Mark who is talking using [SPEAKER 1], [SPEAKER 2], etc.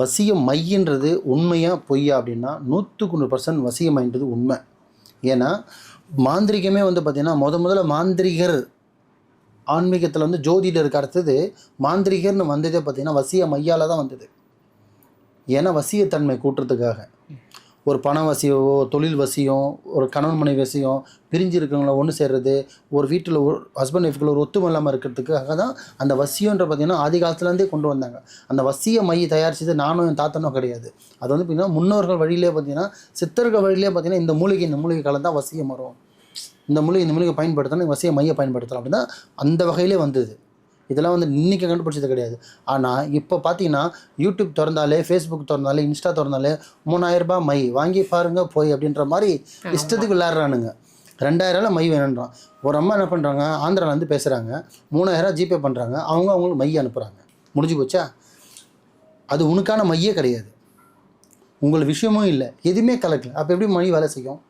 [SPEAKER 1] வசிய மையன்றது உண்மையாக பொய்யா அப்படின்னா நூற்றுக்கு நூறு பர்சன்ட் வசிய மைன்றது உண்மை. ஏன்னா மாந்திரிகமே வந்து பார்த்திங்கன்னா முத முதல்ல மாந்திரிகர். ஆன்மீகத்தில் வந்து ஜோதிடருக்கு அடுத்தது மாந்திரிகர்னு வந்ததே பார்த்திங்கன்னா வசிய மையால் தான் வந்தது. ஏன்னா வசியத்தன்மை கூட்டுறதுக்காக. ஒரு பண வசியவோ தொழில் வசியம் ஒரு கணவன் மனைவி வசியம் பிரிஞ்சு இருக்கிறவங்கள ஒன்று சேர்றது ஒரு வீட்டில் ஒரு ஹஸ்பண்ட் ஒய்ஃப்குள்ள ஒரு ஒத்துமை இல்லாமல் இருக்கிறதுக்காக தான் அந்த வசியன்ற பார்த்திங்கன்னா ஆதி காலத்துலேருந்தே கொண்டு வந்தாங்க. அந்த வசிய மைய தயாரிச்சது நானும் என் தாத்தனும் கிடையாது. அது வந்து பார்த்திங்கன்னா முன்னோர்கள் வழியிலே பார்த்திங்கன்னா சித்தர்கள் வழியிலே பார்த்திங்கன்னா இந்த மூலிகை இந்த மூலிகை காலம் தான் வசியம் வரும் இந்த மூலிகை இந்த மூலிகை பயன்படுத்தணும் வசிய மைய பயன்படுத்தலாம் அப்படின்னா அந்த வகையிலே வந்தது. இதெல்லாம் வந்து இன்றைக்கி கண்டுபிடிச்சது கிடையாது. ஆனால் இப்போ பார்த்தீங்கன்னா யூடியூப் திறந்தாலே ஃபேஸ்புக் திறந்தாலே இன்ஸ்டா திறந்தாலே மூணாயிரம் ரூபாய் மை. வாங்கி பாருங்க போய் அப்படின்ற மாதிரி இஷ்டத்துக்கு விளையாடுறானுங்க. ரெண்டாயிரம்ல மை வேணுன்றான் ஒரு அம்மா என்ன பண்ணுறாங்க ஆந்திராலேருந்து பேசுகிறாங்க மூணாயிரம் ஜிபே பண்ணுறாங்க அவங்க அவங்களுக்கு மை அனுப்புகிறாங்க முடிஞ்சு போச்சா? அது உனக்கான மையே கிடையாது. உங்களுக்கு விஷயமும் இல்லை. எதுவுமே கலக்கல. அப்போ எப்படி மை வேலை செய்யும்?